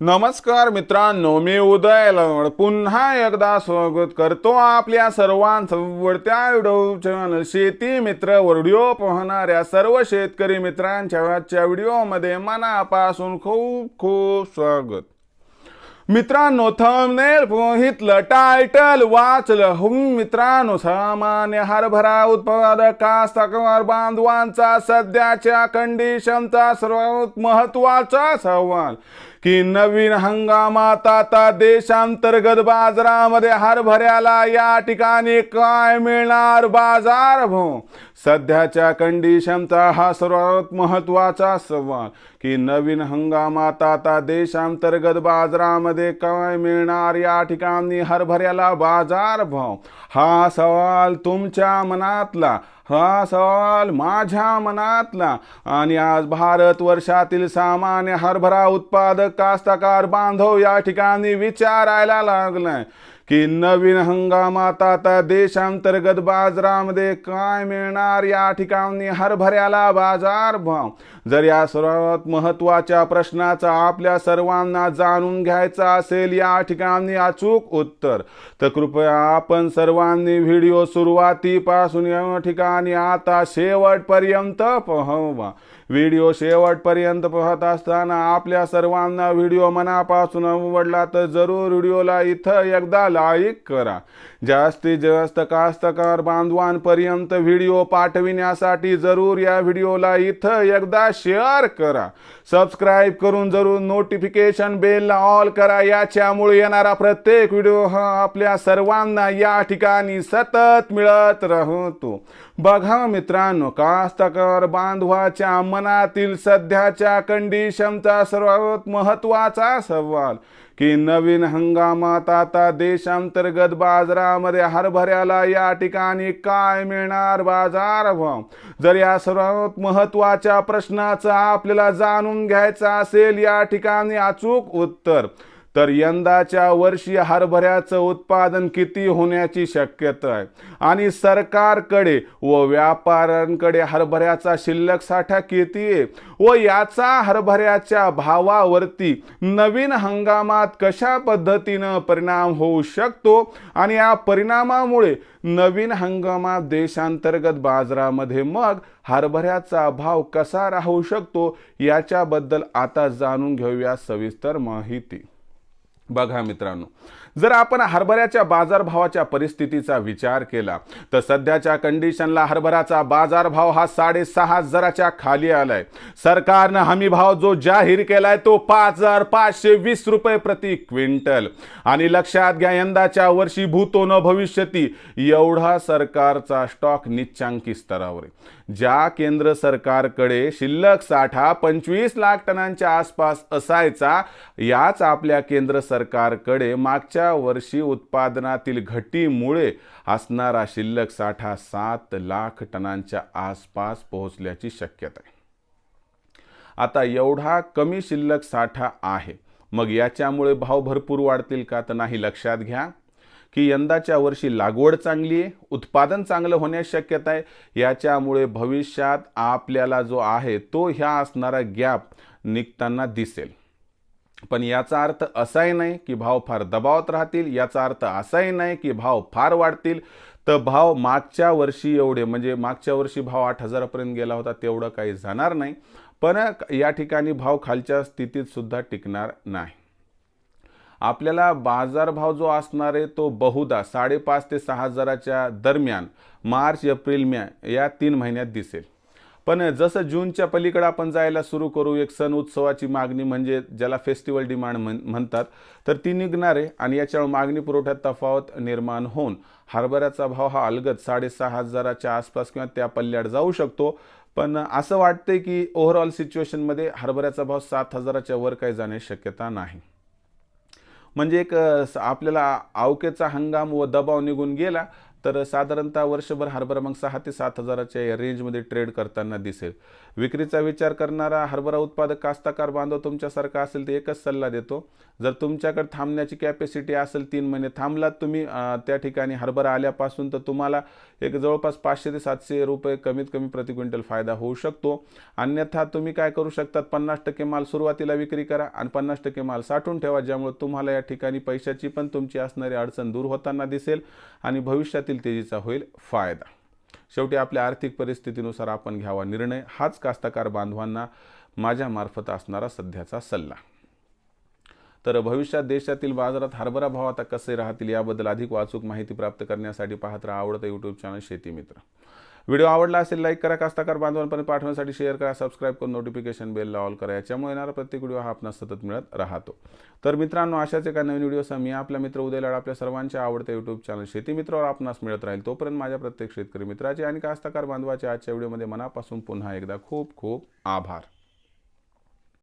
नमस्कार मित्रांनो मी उदय लवड. पुन्हा एकदा स्वागत करतो आपल्या सर्वांचवडत्या व्हिडिओ चॅनल शेती मित्र व्हिडिओ पाहणाऱ्या सर्व शेतकरी मित्रांच्या आजच्या व्हिडिओमध्ये मनापासून खूप खूप स्वागत. मित्रांनो थंबनेल पोहितलं टायटल वाचलं. हुं मित्रांनो सामान्य हरभरा उत्पादक कास्तकार बांधवांचा सध्याच्या कंडिशनचा सर्वात महत्त्वाचा सवाल. की नवीन हंगामात आता देशांतर्गत बाजारामध्ये हरभऱ्याला या ठिकाणी काय मिळणार बाजार भाव सध्याच्या कंडिशनचा हा सर्वात महत्त्वाचा सवाल की नवीन हंगामात आता देशांतर्गत बाजारामध्ये काय मिळणार या ठिकाणी हरभऱ्याला बाजार भाव हा सवाल तुमच्या मनातला हा सवाल माझ्या मनातला. आणि आज भारत वर्षातील सामान्य हरभरा उत्पादक कास्तकार बांधव या ठिकाणी विचारायला लागलाय. की नवीन हंगामात आता देशांतर्गत बाजारामध्ये काय मिळणार या ठिकाणी हरभऱ्याला बाजार भाव? जर या सर्वात महत्त्वाच्या प्रश्नाचा आपल्या सर्वांना जाणून घ्यायचा असेल या ठिकाणी अचूक उत्तर. तर कृपया आपण सर्वांनी व्हिडिओ सुरुवातीपासून या ठिकाणी आता शेवटपर्यंत पहावा. व्हिडिओ शेवटपर्यंत पाहत असताना आपल्या सर्वांना व्हिडिओ मनापासून आवडला तर जरूर व्हिडिओला इथं एकदा लाईक करा. जास्तीत जास्त कास्तकार बांधवांपर्यंत व्हिडिओ पाठविण्यासाठी जरूर या व्हिडिओला इथं एकदा शेअर करा. सबस्क्राईब करून जरूर नोटिफिकेशन बेलला ऑल करा. याच्यामुळे येणारा प्रत्येक व्हिडिओ हा आपल्या सर्वांना या ठिकाणी सतत मिळत राहतो. बघा मित्रांनो कास्तकार बांधवाच्या मनातील सध्याच्या कंडिशनचा सर्वात महत्त्वाचा सवाल. की नवीन हंगामात आता देशांतर्गत बाजारामध्ये हरभऱ्याला या ठिकाणी काय मिळणार बाजार भाव? जर या सर्वात महत्त्वाच्या प्रश्नाचा आपल्याला जाणून घ्यायचा असेल या ठिकाणी अचूक उत्तर तर यंदाच्या वर्षी हरभऱ्याचं उत्पादन किती होण्याची शक्यता आहे? आणि सरकारकडे व व्यापाऱ्यांकडे हरभऱ्याचा शिल्लक साठा किती आहे? व याचा हरभऱ्याच्या भावावरती नवीन हंगामात कशा पद्धतीनं परिणाम होऊ शकतो? आणि या परिणामामुळे नवीन हंगामात देशांतर्गत बाजारामध्ये मग हरभऱ्याचा भाव कसा राहू शकतो? याच्याबद्दल आता जाणून घेऊया सविस्तर माहिती. बघा मित्रांनो जर आपण हरभऱ्याच्या बाजारभावाच्या परिस्थितीचा विचार केला तर सध्याच्या कंडिशनला हरभऱ्याचा बाजारभाव हा साडेसहा हजाराच्या खाली आलाय. सरकारनं हमी भाव जो जाहीर केलाय तो पाच हजार पाचशे वीस रुपये प्रति क्विंटल. आणि लक्षात घ्या यंदाच्या वर्षी भूतो न भविष्यती एवढा सरकारचा स्टॉक निच्चांकी स्तरावर आहे. ज्या केंद्र सरकारकडे शिल्लक साठा पंचवीस लाख टनांच्या आसपास असायचा याच आपल्या केंद्र सरकारकडे मागच्या वर्षी उत्पादनातील घटीमुळे असणारा शिल्लक साठा सात लाख टनांच्या आसपास पोहोचल्याची शक्यता आहे. आता एवढा कमी शिल्लक साठा आहे. मग याच्यामुळे भाव भरपूर वाढतील का तर नाही लक्षात घ्या. की यंदाच्या वर्षी लागवड चांगली आहे उत्पादन चांगलं होण्यास शक्यता आहे. याच्यामुळे भविष्यात आपल्याला जो आहे तो ह्या असणारा गॅप निघताना दिसेल. पण याचा अर्थ असाही नाही की भाव फार दबावात राहतील याचा अर्थ असाही नाही की भाव फार वाढतील. तर भाव मागच्या वर्षी एवढे म्हणजे मागच्या वर्षी भाव आठ हजारापर्यंत गेला होता तेवढं काही जाणार नाही. पण या ठिकाणी भाव खालच्या स्थितीत सुद्धा टिकणार नाही. आपल्याला बाजारभाव जो असणार आहे तो बहुधा साडेपाच ते सहा हजाराच्या दरम्यान मार्च एप्रिल मे या तीन महिन्यात दिसेल. पण जसं जूनच्या पलीकडे आपण जायला सुरू करू एक सण उत्सवाची मागणी म्हणजे ज्याला फेस्टिवल डिमांड म्हण म्हणतात तर ती निघणार आहे आणि याच्यावर मागणी पुरवठ्यात तफावत निर्माण होऊन हरभऱ्याचा भाव हा अलगद साडेसहा हजाराच्या आसपास किंवा त्या पल्ल्यात जाऊ शकतो. पण असं वाटतंय की ओव्हरऑल सिच्युएशनमध्ये हरभऱ्याचा भाव सात हजाराच्या वर काही जाण्याची शक्यता नाही. म्हणजे एक आपल्याला अवकेचा हंगाम व दबाव निघून गेला तर साधारणतः वर्षभर हरभरा मग सहा ते सात हजाराच्या या रेंजमध्ये ट्रेड करताना दिसेल. विक्रीचा विचार करणारा हरभरा उत्पादक कास्ताकार बांधव तुमच्यासारखा असेल तर एकच सल्ला देतो. जर तुमच्याकडे थांबण्याची कॅपॅसिटी असेल तीन महिने थांबलात तुम्ही त्या ठिकाणी हरभरा आल्यापासून तर तुम्हाला एक जवळपास पाचशे ते सातशे रुपये कमीत कमी प्रति क्विंटल फायदा होऊ शकतो. अन्यथा तुम्ही काय करू शकतात पन्नास टक्के माल सुरुवातीला विक्री करा आणि पन्नास टक्के माल साठवून ठेवा ज्यामुळे तुम्हाला या ठिकाणी पैशाची पण तुमची असणारी अडचण दूर होताना दिसेल आणि भविष्यातील तेजीचा होईल फायदा. शेवटी आपल्या आर्थिक परिस्थितीनुसार आपण घ्यावा निर्णय हाच कास्तकार बांधवांना माझ्यामार्फत असणारा सध्याचा सल्ला. तर भविष्यात देशातील बाजारात हरभरा भाव आता कसे राहतील याबद्दल अधिक वाचूक माहिती प्राप्त करण्यासाठी पाहत राहा आवडतं यूट्यूब चॅनल शेती मित्र. व्हिडिओ आवडला असेल लाईक करा. कास्ताकार बांधवांपर्यंत पाठवण्यासाठी शेअर करा. सबस्क्राईब करून नोटिफिकेशन बेलला ऑल करा. याच्यामुळे येणारा प्रत्येक व्हिडिओ हा आपणास सतत मिळत राहतो. तर मित्रांनो अशाच एका नवीन व्हिडिओसह मी आपला मित्र उदय लाड आपल्या सर्वांच्या आवडत्या यूट्यूब चॅनल शेती मित्रावर आपणास मिळत राहील. तोपर्यंत माझ्या प्रत्येक शेतकरी मित्राचे आणि कास्ताकार बांधवाच्या आजच्या व्हिडिओमध्ये मनापासून पुन्हा एकदा खूप खूप आभार.